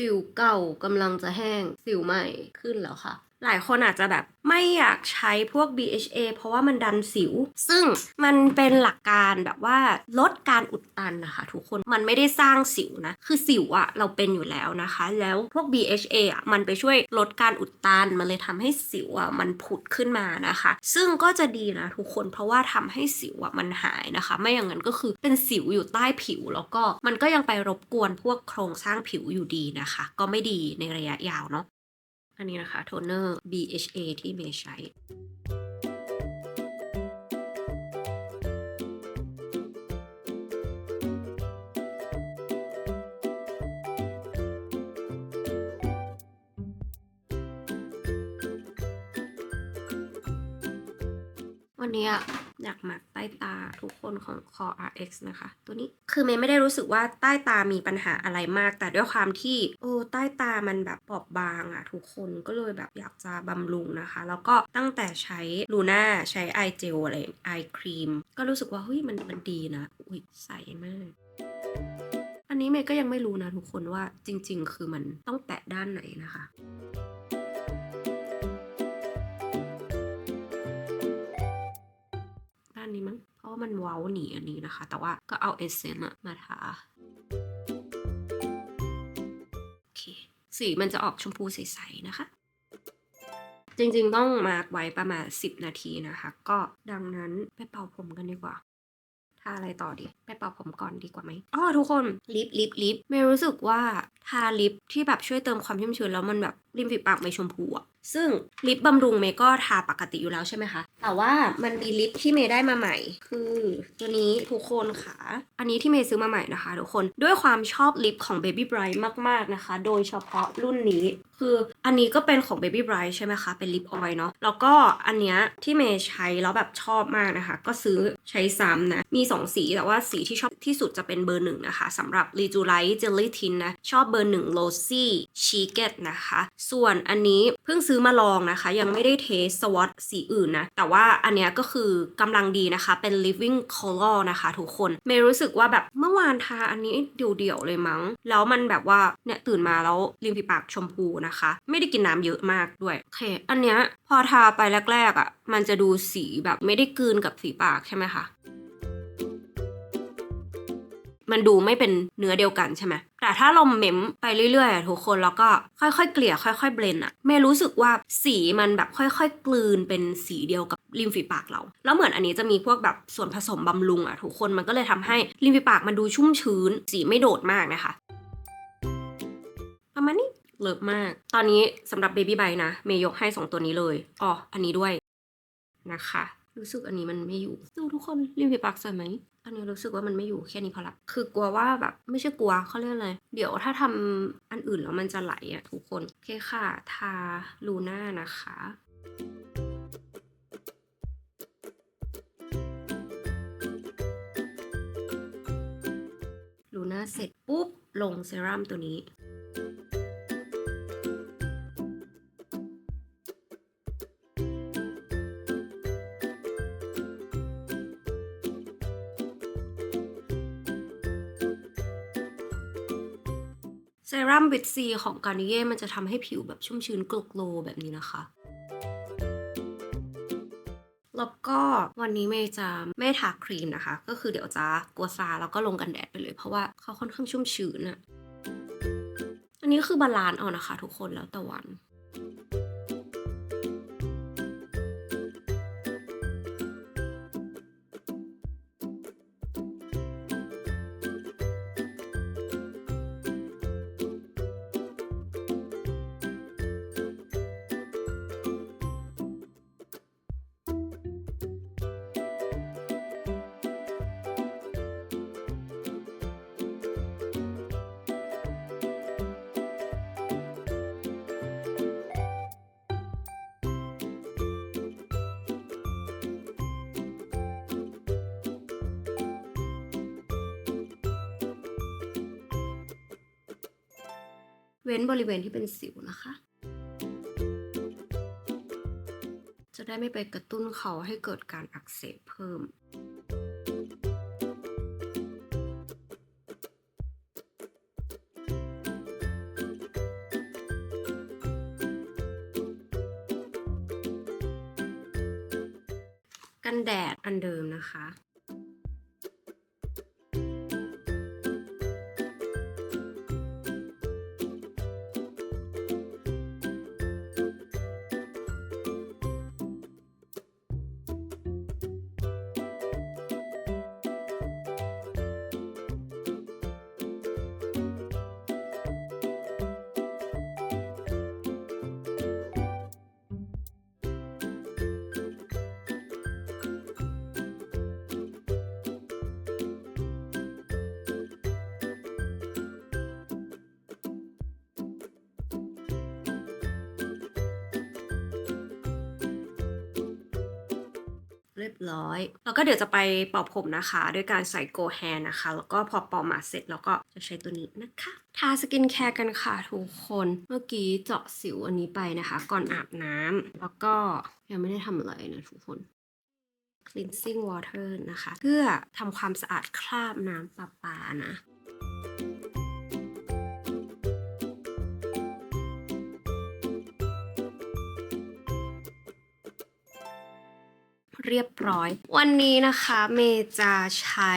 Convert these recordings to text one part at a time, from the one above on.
สิวเก่ากำลังจะแห้ง สิวใหม่ขึ้นแล้วค่ะ หลายคนอาจจะแบบไม่อยากใช้พวก BHA เพราะว่ามันดันสิว ซึ่งมันเป็นหลักการแบบว่าลดการอุดตันนะคะทุกคน มันไม่ได้สร้างสิวนะ คือสิวอะเราเป็นอยู่แล้วนะคะ แล้วพวก BHA อะมันไปช่วยลดการอุดตัน มันเลยทำให้สิวอะมันผุดขึ้นมานะคะ ซึ่งก็จะดีนะทุกคน เพราะว่าทำให้สิวอะมันหายนะคะ ไม่อย่างนั้นก็คือเป็นสิวอยู่ใต้ผิว แล้วก็มันก็ยังไปรบกวนพวกโครงสร้างผิวอยู่ดีนะคะ ก็ไม่ดีในระยะยาวเนาะ อันนี้นะคะโทนเนอร์ BHA ที่เมย์ใช้วันนี้ อยากหมักใต้ตาทุกคนของ Core RX นะคะ ตัวนี้คือเมย์ไม่ได้รู้สึกว่าใต้ตามีปัญหาอะไรมาก แต่ด้วยความที่โอ้ใต้ตามันแบบบอบบางอะทุกคนก็เลยแบบอยากจะบำรุงนะคะ แล้วก็ตั้งแต่ใช้ลูน่าใช้ไอเจลอะไรไอครีมก็รู้สึกว่าเฮ้ยมันมันดีนะอุ้ยใสมากอันนี้เมย์ก็ยังไม่รู้นะทุกคนว่าจริง ๆ คือมันต้องแปะด้านไหนนะคะานนี้มั้ง เพราะว่ามันเว้าหนีอันนี้นะคะ แต่ว่าก็เอาเอเซนต์มาทาโอเค สีมันจะออกชมพูใสๆนะคะ จริงๆต้องมาร์กไว้ประมาณ 10 นาทีนะคะ ก็ดังนั้นไปเป่าผมกันดีกว่าทาอะไรต่อดี ไปเป่าผมก่อนดีกว่าไหมอ๋อทุกคนลิปลิปลิปไม่รู้สึกว่าทาลิปที่แบบช่วยเติมความชุ่มชื้นแล้วมันแบบริมฝีปากไม่ชมพูอะซึ่งลิปบำรุงเมย์ก็ทาปกติอยู่แล้วใช่ไหมคะ แต่ว่ามันมีลิปที่เมย์ได้มาใหม่ คือตัวนี้ทุกคนค่ะ อันนี้ที่เมย์ซื้อมาใหม่นะคะทุกคน ด้วยความชอบลิปของ Baby Bright มากๆนะคะ โดยเฉพาะรุ่นนี้ คืออันนี้ก็เป็นของ Baby Bright ใช่ไหมคะ เป็นลิปออยล์เนาะ แล้วก็อันเนี้ยที่เมย์ใช้แล้วแบบชอบมากนะคะ ก็ซื้อใช้ซ้ำนะ มี 2 สีแต่ว่าสีที่ชอบที่สุดจะเป็นเบอร์หนึ่งนะคะสำหรับ r e j u l i t e Jelly Tint นะ ชอบเบอร์หนึ่ง Rosy Chiquet นะคะ ส่วนอันนี้เพิ่งซื้อมาลองนะคะ ยังไม่ได้เทสสวอตสีอื่นนะ แต่ว่าอันเนี้ยก็คือกำลังดีนะคะ เป็น living color นะคะ ทุกคนเมย์รู้สึกว่าแบบเมื่อวานทาอันนี้เดี่ยวๆเลยมั้ง แล้วมันแบบว่าเนี่ยตื่นมาแล้วริมฝีปากชมพูนะคะ ไม่ได้กินน้ำเยอะมากด้วยโอเคอันเนี้ยพอทาไปแรกๆอะ่ะมันจะดูสีแบบไม่ได้กลืนกับสีปากใช่ไหมคะ มันดูไม่เป็นเนื้อเดียวกันใช่ไหมแต่ถ้าเราเม้มไปเรื่อยๆทุกคนแล้วก็ค่อยๆเกลี่ยค่อยๆเบลนอะเมย์รู้สึกว่าสีมันแบบค่อยๆกลืนเป็นสีเดียวกับริมฝีปากเรา แล้วเหมือนอันนี้จะมีพวกแบบส่วนผสมบำรุงอะทุกคนมันก็เลยทำให้ริมฝีปากมันดูชุ่มชื้น สีไม่โดดมากนะคะประมาณนี้เลิศมาก ตอนนี้สำหรับ Baby b บนะ เมย์ยกให้ 2 ตัวนี้เลยอ๋ออันนี้ด้วยนะคะ รู้สึกอันนี้มันไม่อยู่ ดูทุกคนริมฝีปากสวยไหม อันนี้รู้สึกว่ามันไม่อยู่แค่นี้พอละคือกลัวว่าแบบไม่ใช่กลัวเขาเรียกอะไรเดี๋ยวถ้าทำอันอื่นแล้วมันจะไหลอะทุกคนโอเคค่ะ ทาลูน่านะคะลูน่าเสร็จปุ๊บลงเซรั่มตัวนี้ เซรั่มวิตซีของการนิเย่มันจะทำให้ผิวแบบชุ่มชื้นกลกโลแบบนี้นะคะ แล้วก็วันนี้เมย์จะไม่ทาครีมนะคะ ก็คือเดี๋ยวจะกัวซาแล้วก็ลงกันแดดไปเลย เพราะว่าเขาค่อนข้างชุ่มชื้นอะอันนี้คือบาลานซ์เอานะคะ ทุกคนแล้วแต่วัน เว้นบริเวณที่เป็นสิวนะคะ จะได้ไม่ไปกระตุ้นเขาให้เกิดการอักเสบเพิ่มกันแดดอันเดิมนะคะ เรียบร้อย แล้วก็เดี๋ยวจะไปเป่าผมนะคะ ด้วยการใส่โกแฮนนะคะ แล้วก็พอเป่ามาเสร็จแล้วก็จะใช้ตัวนี้นะคะทาสกินแคร์กันค่ะทุกคน เมื่อกี้เจาะสิวอันนี้ไปนะคะ ก่อนอาบน้ำแล้วก็ยังไม่ได้ทำอะไรนะทุกคน cleansing water นะคะ เพื่อทำความสะอาดคราบน้ำประปานะ เรียบร้อย วันนี้นะคะเมย์จะใช้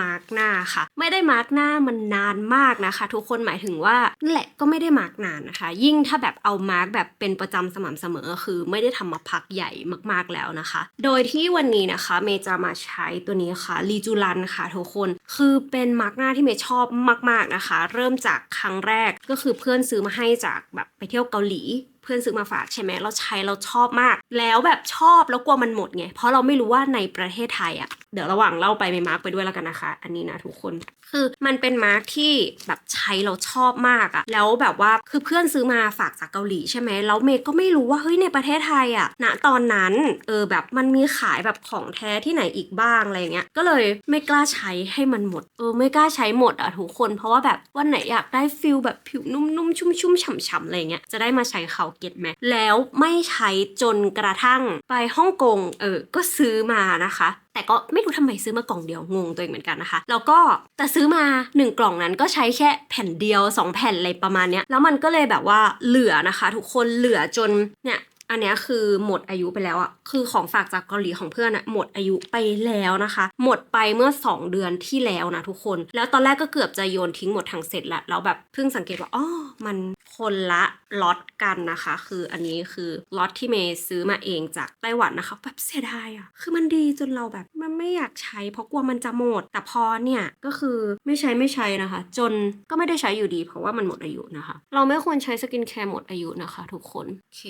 มาร์กหน้าค่ะ ไม่ได้มาร์กหน้ามันนานมากนะคะ ทุกคนหมายถึงว่านั่นแหละก็ไม่ได้มาร์กนานนะคะ ยิ่งถ้าแบบเอามาร์กแบบเป็นประจำสม่ำเสมอคือ ไม่ได้ทำมาพักใหญ่มากๆแล้วนะคะ โดยที่วันนี้นะคะเมย์จะมาใช้ตัวนี้ค่ะลีจูลันค่ะทุกคนคือเป็นมาร์กหน้าที่เมย์ชอบมาก ๆนะคะ เริ่มจากครั้งแรกก็คือเพื่อนซื้อมาให้จากแบบไปเที่ยวเกาหลี เพื่อนซื้อมาฝากใช่ไหมเราใช้เราชอบมาก แล้วแบบชอบแล้วกลัวมันหมดไง เพราะเราไม่รู้ว่าในประเทศไทยอะ่ะเดี๋ยวระหว่างเล่าไปเมย์มาร์กไปด้วยแล้วกันนะคะ อันนี้นะทุกคน คือมันเป็นมาร์กที่แบบใช้เราชอบมากอะแล้วแบบว่าคือเพื่อนซื้อมาฝากจากเกาหลีใช่ไหมแล้วเมย์ก็ไม่รู้ว่าเฮ้ยในประเทศไทยอะณตอนนั้นเออแบบมันมีขายแบบของแท้ที่ไหนอีกบ้างอะไรเงี้ย ก็เลยไม่กล้าใช้ให้มันหมด เออไม่กล้าใช้หมดอะทุกคน เพราะว่าแบบวันไหนอยากได้ฟิลแบบผิวนุ่มๆชุ่มๆฉ่ำๆอะไรเงี้ยจะได้มาใช้เขาเก็ตไหมแล้วไม่ใช้จนกระทั่งไปฮ่องกงเออก็ซื้อมานะคะ แต่ก็ไม่รู้ทำไมซื้อมากล่องเดียวงงตัวเองเหมือนกันนะคะ แล้วก็แต่ซื้อมา 1 กล่องนั้นก็ใช้แค่แผ่นเดียว 2 แผ่นอะไรประมาณเนี้ยแล้วมันก็เลยแบบว่าเหลือนะคะ ทุกคนเหลือจนเนี่ย อันนี้คือหมดอายุไปแล้วอะคือของฝากจากเกาหลีของเพื่อนอะหมดอายุไปแล้วนะคะ หมดไปเมื่อ 2 เดือนที่แล้วนะทุกคน แล้วตอนแรกก็เกือบจะโยนทิ้งหมดทั้งเสร็จล้วแล้วแบบเพิ่งสังเกตว่าอ๋อมันคนละล็อตกันนะคะ คืออันนี้คือล็อตที่เมย์ซื้อมาเองจากไต้หวันนะคะแบบเสียดายอะคือมันดีจนเราแบบมันไม่อยากใช้ เพราะกลัวมันจะหมด แต่พอเนี่ยก็คือไม่ใช้ไม่ใช้นะคะ จนก็ไม่ได้ใช้อยู่ดี เพราะว่ามันหมดอายุนะคะ เราไม่ควรใช้สกินแคร์หมดอายุนะคะ ทุกคนโอเค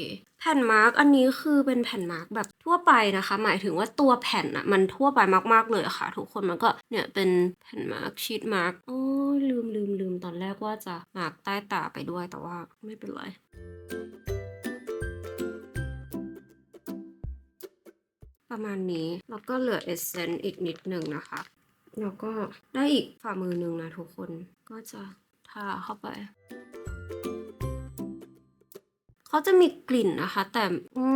แผ่นมาร์กอันนี้คือเป็นแผ่นมาร์กแบบทั่วไปนะคะ หมายถึงว่าตัวแผ่นอะมันทั่วไปมากๆเลยค่ะ ทุกคนมันก็เนี่ยเป็นแผ่นมาร์กชีตมาร์กโอ้ลืมลืมลืมตอนแรกว่าจะมาร์กใต้ตาไปด้วยแต่ว่าไม่เป็นไรประมาณนี้แล้วก็เหลือเอเซนต์อีกนิดหนึ่งนะคะแล้วก็ได้อีกฝ่ามือหนึ่งนะทุกคนก็จะทาเข้าไป เขาจะมีกลิ่นนะคะ แต่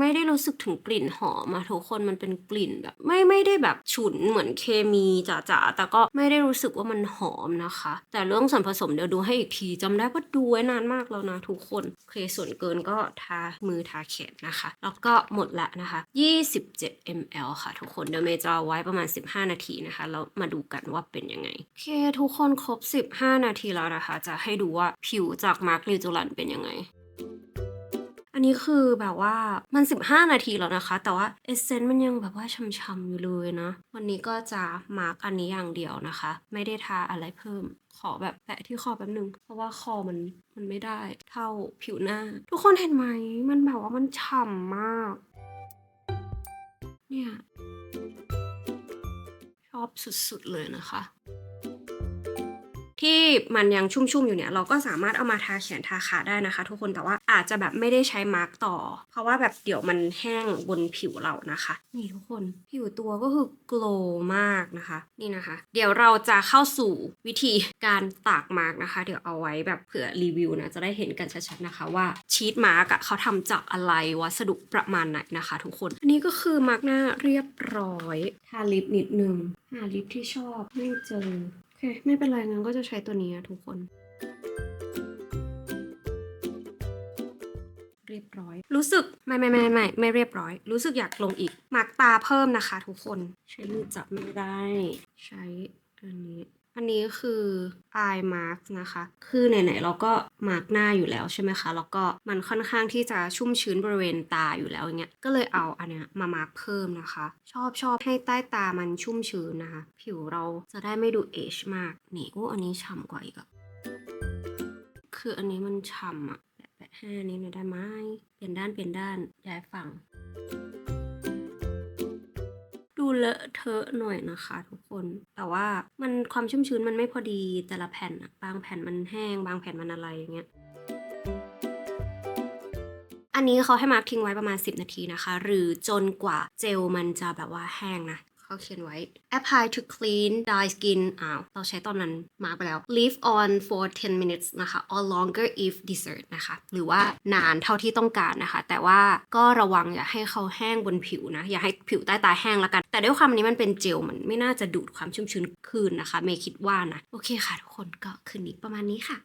ไม่ได้รู้สึกถึงกลิ่นหอมอะทุกคนมันเป็นกลิ่นแบบ ไม่ไม่ได้แบบฉุนเหมือนเคมีจ๋าๆแต่ก็ไม่ได้รู้สึกว่ามันหอมนะคะ แต่เรื่องส่วนผสมเดี๋ยวดูให้อีกทีจำได้ว่าดูไว้นานมากแล้วนะทุกคนโอเคส่วนเกินก็ทามือทาแขนนะคะ แล้วก็หมดละนะคะ 27 ml ค่ะ ทุกคนเดี๋ยวเมย์จะไว้ประมาณ 15 นาทีนะคะแล้วมาดูกันว่าเป็นยังไงโอเค ทุกคนครบ 15 นาทีแล้วนะคะ จะให้ดูว่าผิวจากมาร์คลิจูลันเป็นยังไง อันนี้คือแบบว่ามัน 15 นาทีแล้วนะคะ แต่ว่าเอเซนต์มันยังแบบว่าช่ำๆอยู่เลยนะ วันนี้ก็จะมาร์กอันนี้อย่างเดียวนะคะ ไม่ได้ทาอะไรเพิ่ม ขอแบบแปะที่คอแป๊บนึง เพราะว่าคอมันมันไม่ได้เท่าผิวหน้า ทุกคนเห็นไหม มันแบบว่ามันฉ่ำมาก เนี่ย ชอบสุดๆเลยนะคะ ที่มันยังชุ่มๆอยู่เนี่ยเราก็สามารถเอามาทาแขนทาขาได้นะคะ ทุกคนแต่ว่าอาจจะแบบไม่ได้ใช้มาร์กต่อ เพราะว่าแบบเดี๋ยวมันแห้งบนผิวเรานะคะ นี่ทุกคนผิวตัวก็คือโกลมากนะคะ นี่นะคะ เดี๋ยวเราจะเข้าสู่วิธีการตากมาร์กนะคะ เดี๋ยวเอาไว้แบบเผื่อรีวิวนะจะได้เห็นกันชัดๆนะคะ ว่าชีตมาร์กอะเขาทำจากอะไรวัสดุประมาณไหนนะคะ ทุกคน อันนี้ก็คือมาร์กหน้าเรียบร้อยทาลิปนิดนึงหาลิปที่ชอบไม่เจอ ไม่เป็นไรงั้นก็จะใช้ตัวนี้ทุกคน เรียบร้อย รู้สึกไม่ไม่ไม่ไม่ไม่เรียบร้อย รู้สึกอยากลงอีกมาร์กตาเพิ่มนะคะ ทุกคน ใช้มือจับไม่ได้ ใช้อันนี้ อันนี้คือ eye mask นะคะ คือไหนๆเราก็มาร์กหน้าอยู่แล้วใช่ไหมคะ แล้วก็มันค่อนข้างที่จะชุ่มชื้นบริเวณตาอยู่แล้วอย่างเงี้ย ก็เลยเอาอันเนี้ยมามาร์กเพิ่มนะคะ ชอบชอบให้ใต้ตามันชุ่มชื้นนะคะ ผิวเราจะได้ไม่ดูเอชมาก นี่โอ้อันนี้ฉ่ำกว่าอีกอะคืออันนี้มันฉ่ำอะแปะแปะห้อันนี้หน่อยได้ไหมเปลี่ยนด้านเปลี่ยนด้านย้ายฝั่ง ดูเลอะเทอะหน่อยนะคะทุก คน แต่ว่ามันความชุ่มชื้นมันไม่พอดีแต่ละแผ่นอะบางแผ่นมันแห้ง บางแผ่นมันอะไรอย่างเงี้ยอันนี้เขาให้มาร์กทิ้งไว้ประมาณ 10 นาทีนะคะ หรือจนกว่าเจลมันจะแบบว่าแห้งนะ เขาเขียนไว้ apply to clean dry skin อ้าว เราใช้ตอนนั้นมาไปแล้ว leave on for 10 minutes นะคะ or longer if desired นะคะ หรือว่านานเท่าที่ต้องการนะคะ แต่ว่าก็ระวังอย่าให้เขาแห้งบนผิวนะ อย่าให้ผิวใต้ตาแห้งล้วกัน แต่ด้วยความนี้มันเป็นเจลมันไม่น่าจะดูดความชุ่มชื้นคืนนะคะ เมย์คิดว่านะ โอเคค่ะทุกคนก็คืนนี้ประมาณนี้ค่ะ